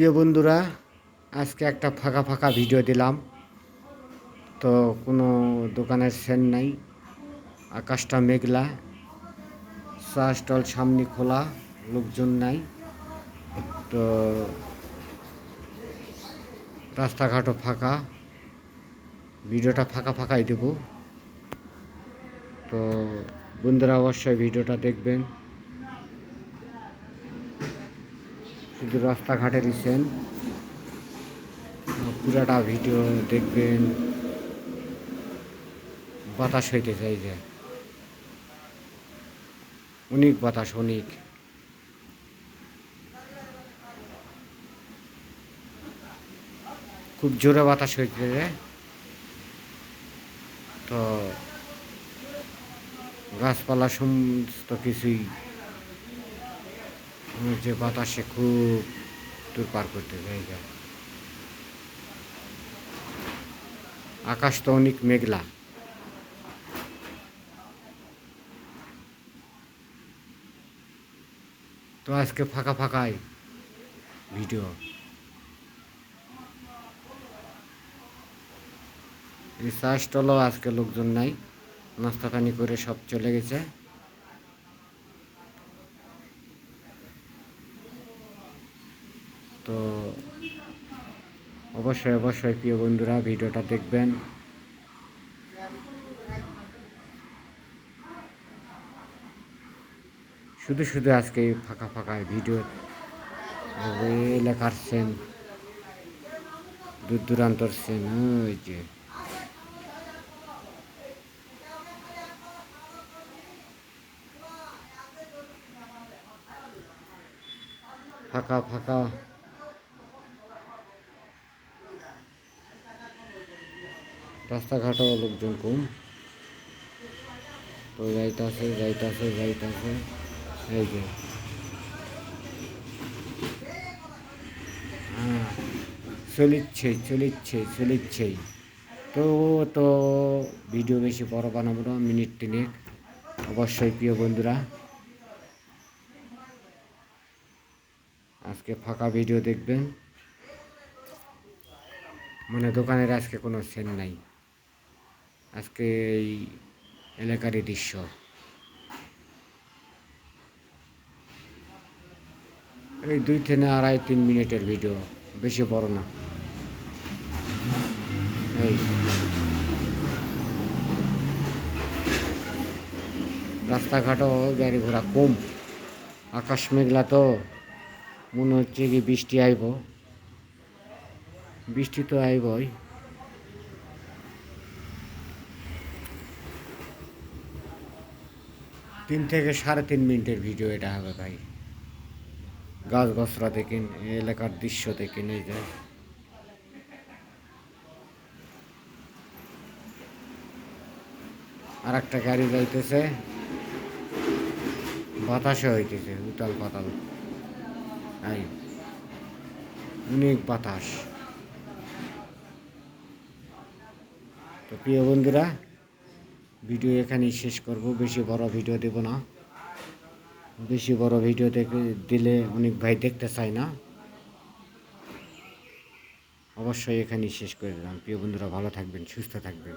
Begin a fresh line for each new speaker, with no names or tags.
প্রিয় বন্ধুরা, আজকে একটা ফাঁকা ফাঁকা ভিডিও দিলাম। তো কোনো দোকানের সেন নাই, আকাশটা মেঘলা চা স্টল সামনে খোলা, লোকজন নাই। তো রাস্তাঘাটও ফাঁকা, ভিডিওটা ফাঁকা ফাঁকাই দেব। তো বন্ধুরা অবশ্যই ভিডিওটা দেখবেন। শুধু রাস্তাঘাটে দিচ্ছেন। পুরাটা ভিডিও দেখবেন। বাতাস হইতে চাই যে। অনেক বাতাস, অনেক। খুব জোরে বাতাস হইতে তো গাছপালা সমস্ত কিছুই যে বাতাসে খুব দূর পার করতে জায়গা আকাশ তো অনেক মেঘলা। তো আজকে ফাঁকা ফাঁকাই ভিডিও। এই চা স্টলও আজকে লোকজন নাই। নাস্তা পানি করে সব চলে গেছে। তো অবশ্যই অবশ্যই প্রিয় বন্ধুরা ভিডিওটা দেখবেন। শুধু শুধু আজকে ফাঁকা ফাঁকা ভিডিও লেখার সেন দূর দূরান্তর সেন ওই যে। ফাঁকা ফাঁকা। রাস্তাঘাটও লোকজন কম। তো যাইতাছে যাইতাছে যাইতাছে, এই যে। হ্যাঁ চলিচ্ছে চলিচ্ছে চলিচ্ছেই। তো তো ভিডিও বেশি বড় বানাবো না, মিনিট তিনেক। অবশ্যই প্রিয় বন্ধুরা, আজকে ফাঁকা ভিডিও দেখবেন। মানে দোকানের আজকে কোনো সেন নাই। আজকে এই এলাকারই দৃশ্য। এই দুই থেকে আড়াই তিন মিনিটের ভিডিও, বেশি বড় না। এই। রাস্তাঘাটও গাড়ি ঘোড়া কম। আকাশ মেঘলা তো, মনে হচ্ছে কি বৃষ্টি আইব। বৃষ্টি তো আইবই। তিন থেকে সাড়ে তিন মিনিটের ভিডিও এটা হবে ভাই। গাছ গছরা দেখেন এলাকার দৃশ্য দেখেন এই যে। আর একটা গাড়ি যাইতেছে। বাতাসে হইতেছে, উতাল পাতাল। অনেক বাতাস। তো প্রিয় বন্ধুরা ভিডিও এখানেই শেষ করব। বেশি বড় ভিডিও দেব না। বেশি বড় ভিডিও দেখে দিলে অনেক ভাই দেখতে চায় না। অবশ্যই এখানেই শেষ করে দিলাম। প্রিয় বন্ধুরা, ভালো থাকবেন, সুস্থ থাকবেন।